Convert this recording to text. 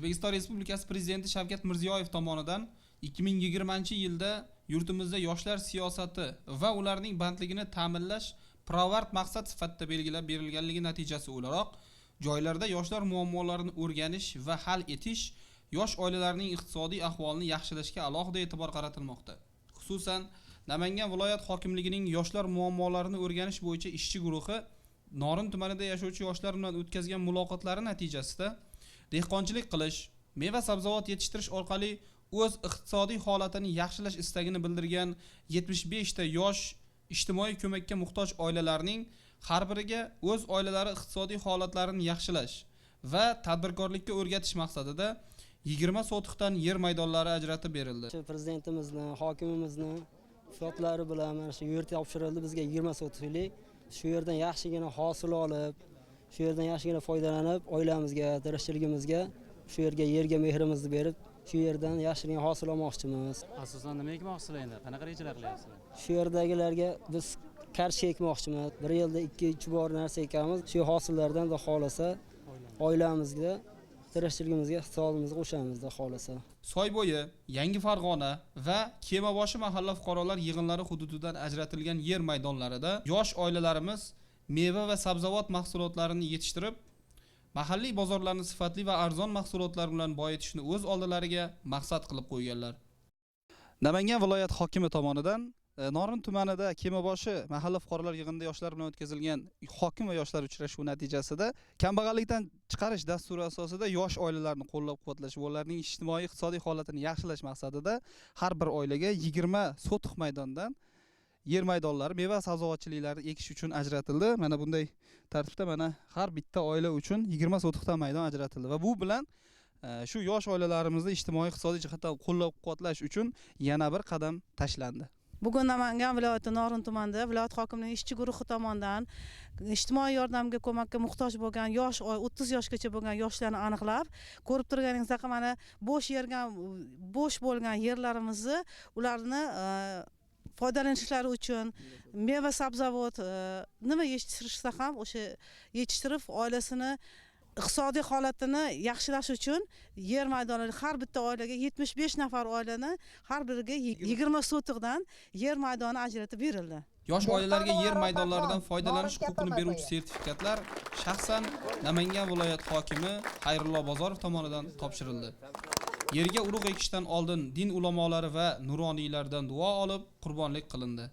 o'zbekiston respublikasi prezidenti shavkat mirziyoyev tomonidan 2020 yilda yurtimizda yoshlar siyosati va ularning bandligini ta'minlash pirovard maqsad sifatida belgilab berilganligi natijasi o'laroq joylarda yoshlar muammolarini o'rganish va hal etish yosh oilalarning iqtisodiy ahvolini yaxshilashga alohida e'tibor qaratilmoqda. Xususan namangan viloyat hokimligining yoshlar muammolarini o'rganish bo'yicha ishchi guruhi norin tumanida yashovchi yoshlar bilan o'tkazgan muloqotlari natijasida dehqonchilik qilish meva sabzavot yetishtirish orqali o'z iqtisodiy holatini yaxshilash istagini bildirgan 75 ta yosh ijtimoiy ko'makka muhtoj oilalarning har biriga o'z oilalari iqtisodiy holatlarini yaxshilash va tadbirkorlikka o'rgatish maqsadida 20 sotixdan yer maydonlari ajratib berildi. Prezidentimizni hokimimizni shotlari bilan mana shu yer topshirildi bizga 20 sotixlik shu yerdan yaxshigina hosil olib shu yerdan yaxshigina foydalanib oilamizga tirikchiligimizga shu yerga yerga mehrimizni berib shu yerdan yaxshigina hosil olmoqchimiz. Asosan nima ekmoqchisizlar endi? Qanaqa rejalar qilyapsizlar? Shu yerdagilarga biz karshi ekmoqchimiz bir yilda ikki uch bor narsa ekamiz. Shu hosillardan xudo xohlasa oilamizga tirikchiligimizga iqtisodimizga qo'shamiz xudo xohlasa. Soybo'yi, Yangi Farg'ona va Kemaboshi mahalla fuqarolar yig'inlari hududidan ajratilgan yer maydonlarida yosh oilalarimiz meva va sabzavot mahsulotlarini yetishtirib, mahalliy bozorlarni sifatli va arzon mahsulotlar bilan boyitishni o'z oldilariga maqsad qilib qo'yganlar. Namangan viloyat hokimi tomonidan e, Norin tumanida Kemaboshi mahalla fuqarolar yig'inida yoshlar bilan o'tkazilgan hokim va yoshlar uchrashuvi natijasida kambag'allikdan chiqarish dasturi asosida yosh oilalarni qo'llab-quvvatlash va ularning ijtimoiy iqtisodiy holatini yaxshilash maqsadida har bir oilaga 20 sotix maydondan yer maydonlari meva sabzavotchiliklarni ekish uchun ajratildi. Mana bunday tartibda mana har bitta oila uchun 20 sotixdan maydon ajratildi va bu bilan e, shu yosh oilalarimizni ijtimoiy iqtisodiy jihatdan qo'llab-quvvatlash uchun yana bir qadam tashlandi. bugun namangan viloyati norin tumanida viloyat hokimining ishchi guruhi tomonidan ijtimoiy yordamga ko'makka muhtoj bo'lgan yosh o'ttiz 30 yoshgacha bo'lgan yoshlarni aniqlab ko'rib turganingizdek mana bo'sh yerga bo'sh bo'lgan yerlarimizni ularni e, foydalanishlari uchun meva sabzavot e, nima yetishtirishsa ham o'sha yetishtirib oilasini iqtisodiy holatini yaxshilash uchun yer maydonlari har bitta oilaga 75 nafar oilani har biriga 20 sotixdan yer maydoni ajratib berildi Yosh oilalarga yer maydonlaridan foydalanish huquqini beruvchi sertifikatlar shaxsan Namangan viloyat hokimi Xayrullo Bozorov tomonidan topshirildi. Yerga urug' ekishdan oldin din ulamolari va nuroniylardan duo olib qurbonlik qilindi.